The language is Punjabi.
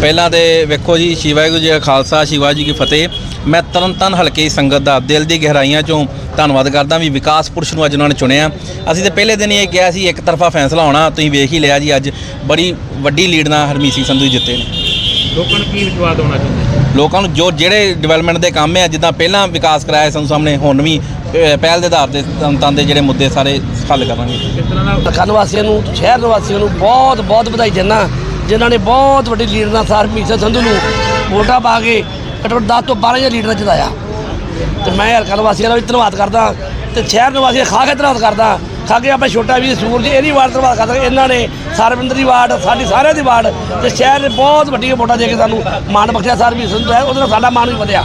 ਪਹਿਲਾਂ ਤੇ ਵੇਖੋ ਜੀ ਸ਼ਿਵਾਜੀ ਜੀ ਦਾ ਖਾਲਸਾ ਸ਼ਿਵਾਜੀ ਕੀ ਫਤਿਹ। ਮੈਂ ਤਰਨ ਤਰਨਤਨ ਹਲਕੇ ਸੰਗਤ ਦਾ ਦਿਲ ਦੀ ਗਹਿਰਾਈਆਂ ਚੋਂ ਧੰਨਵਾਦ ਕਰਦਾ ਵੀ ਵਿਕਾਸ ਪੁਰਸ਼ ਨੂੰ ਅੱਜ ਉਹਨਾਂ ਨੇ ਚੁਣਿਆ। ਅਸੀਂ ਤੇ ਪਹਿਲੇ ਦਿਨ ਹੀ ਇਹ ਕਿਹਾ ਸੀ ਇੱਕ ਤਰਫਾ ਫੈਸਲਾ ਹੋਣਾ ਤੁਸੀਂ ਵੇਖ ਹੀ ਲਿਆ ਜੀ ਅੱਜ ਬੜੀ ਵੱਡੀ ਲੀਡ ਨਾਲ ਹਰਮੀਤ ਸਿੰਘ ਸੰਧੂ ਜਿੱਤੇ ਨੇ। ਲੋਕਾਂ ਨੂੰ ਕੀ ਵਿਸ਼ਵਾਸ ਹੋਣਾ ਚਾਹੁੰਦੇ ਲੋਕਾਂ ਨੂੰ ਜੋ ਜਿਹੜੇ ਡਿਵੈਲਪਮੈਂਟ ਦੇ ਕੰਮ ਹੈ ਜਿੱਦਾਂ ਪਹਿਲਾਂ ਵਿਕਾਸ ਕਰਾਇਆ ਸੰਧੂ ਸਾਹਮਣੇ ਹੁਣ ਵੀ ਅਹ, ਪਹਿਲ ਦੇ ਆਧਾਰ ਤੇ ਤਰਨਤਾਰਨ ਦੇ ਜਿਹੜੇ ਮੁੱਦੇ ਸਾਰੇ ਹੱਲ ਕਰਾਂਗੇ। ਕਿਸ ਤਰ੍ਹਾਂ ਦਾ ਲੱਖਾਂ ਵਾਸੀਆਂ ਨੂੰ ਸ਼ਹਿਰ ਨਿਵਾਸੀਆਂ ਨੂੰ ਬਹੁਤ ਬਹੁਤ ਵਧਾਈ ਦਿੰਦਾ। ਜਿਨ੍ਹਾਂ ਨੇ ਬਹੁਤ ਵੱਡੀ ਲੀਡ ਨਾਲ ਸਰ ਮੀਸਾ ਸੰਧੂ ਨੂੰ ਵੋਟਾਂ ਪਾ ਕੇ ਘੱਟੋ ਘੱਟ 10 ਤੋਂ 12000 ਲੀਡ ਨਾਲ ਜਿਤਾਇਆ। ਤੇ ਮੈਂ ਹਲਕਾ ਨਿਵਾਸੀਆਂ ਦਾ ਵੀ ਧੰਨਵਾਦ ਕਰਦਾ। ਤੇ ਸ਼ਹਿਰ ਨਿਵਾਸੀਆਂ ਖਾ ਕੇ ਧੰਨਵਾਦ ਕਰਦਾ। ਖਾ ਕੇ ਆਪਣੇ ਛੋਟਾ ਵੀ ਸੂਰਜ ਇਹਦੀ ਵਾਰਡ ਧੰਨਵਾਦ ਕਰਦਾ। ਇਹਨਾਂ ਨੇ ਸਰਵਿੰਦਰ ਦੀ ਵਾਰਡ, ਸਾਡੀ ਸਾਰਿਆਂ ਦੀ ਵਾਰਡ ਤੇ ਸ਼ਹਿਰ ਨੇ ਬਹੁਤ ਵੱਡੀ ਵੋਟਾਂ ਦੇ ਕੇ ਸਾਨੂੰ ਮਾਣ ਬਖਸ਼ਿਆ। ਸਰ ਵੀ ਸੰਧੂ ਹੈ, ਉਹਦੇ ਨਾਲ ਸਾਡਾ ਮਾਣ ਵੀ ਵਧਿਆ।